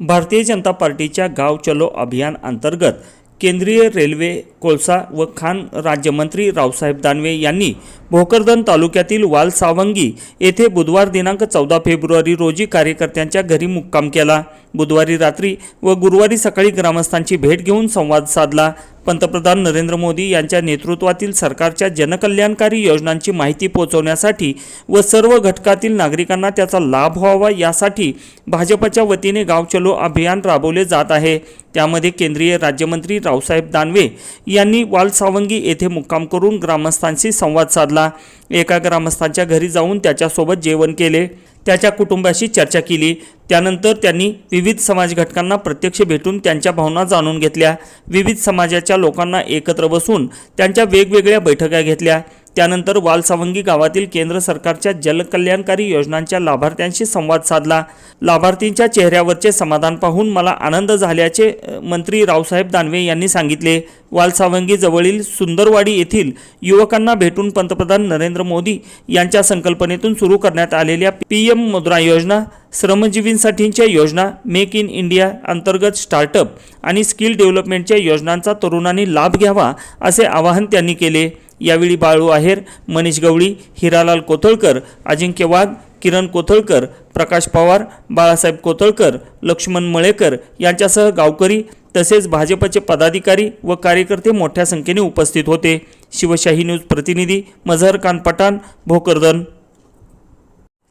भारतीय जनता पार्टीच्या गाव चलो अभियान अंतर्गत केंद्रीय रेल्वे कोळसा व खाण राज्यमंत्री रावसाहेब दानवे यांनी भोकरदन तालुक्यातील वालसावंगी येथे बुधवार दिनांक चौदा फेब्रुवारी रोजी कार्यकर्त्यांच्या घरी मुक्काम केला. बुधवारी रात्री व गुरुवारी सकाळी ग्रामस्थांची भेट घेऊन संवाद साधला. पंतप्रधान नरेंद्र मोदी यांच्या नेतृत्वातील सरकारच्या जनकल्याणकारी योजनांची माहिती पोहोचवण्यासाठी व सर्व घटकातील नागरिकांना त्याचा लाभ व्हावा यासाठी भाजपच्या वतीने गाव चलो अभियान राबवले जात आहे. त्यामध्ये केंद्रीय राज्यमंत्री रावसाहेब दानवे यांनी वालसावंगी येथे मुक्काम करून ग्रामस्थांशी संवाद साधला. एका ग्रामस्थांच्या घरी जाऊन त्याच्यासोबत जेवण केले. त्याच्या कुटुंबाशी चर्चा केली. त्यानंतर त्यांनी विविध समाज घटकांना प्रत्यक्ष भेटून त्यांच्या भावना जाणून घेतल्या. विविध समाजाच्या लोकांना एकत्र बसून त्यांच्या वेगवेगळ्या बैठका घेतल्या. त्यानंतर वालसावंगी गावातील केंद्र सरकारच्या जलकल्याणकारी योजनांच्या लाभार्थ्यांशी संवाद साधला. लाभार्थींच्या चेहऱ्यावरचे समाधान पाहून मला आनंद झाल्याचे मंत्री रावसाहेब दानवे यांनी सांगितले. वालसावंगी जवळील सुंदरवाडी येथील युवकांना भेटून पंतप्रधान नरेंद्र मोदी यांच्या संकल्पनेतून सुरू करण्यात आलेल्या पी एम मुद्रा योजना श्रमजीवींसाठींच्या योजना मेक इन इंडिया अंतर्गत स्टार्टअप आणि स्किल डेव्हलपमेंटच्या योजनांचा तरुणांनी लाभ घ्यावा असे आवाहन त्यांनी केले. यावेळी बाळू आहेर मनीष गवळी हिरालाल कोथळकर अजिंक्य वाघ किरण कोथळकर प्रकाश पवार बाळासाहेब कोथळकर लक्ष्मण मळेकर यांच्यासह गावकरी तसेच भाजपचे पदाधिकारी व कार्यकर्ते मोठ्या संख्येने उपस्थित होते. शिवशाही न्यूज प्रतिनिधी मझहर खान पठाण भोकरदन.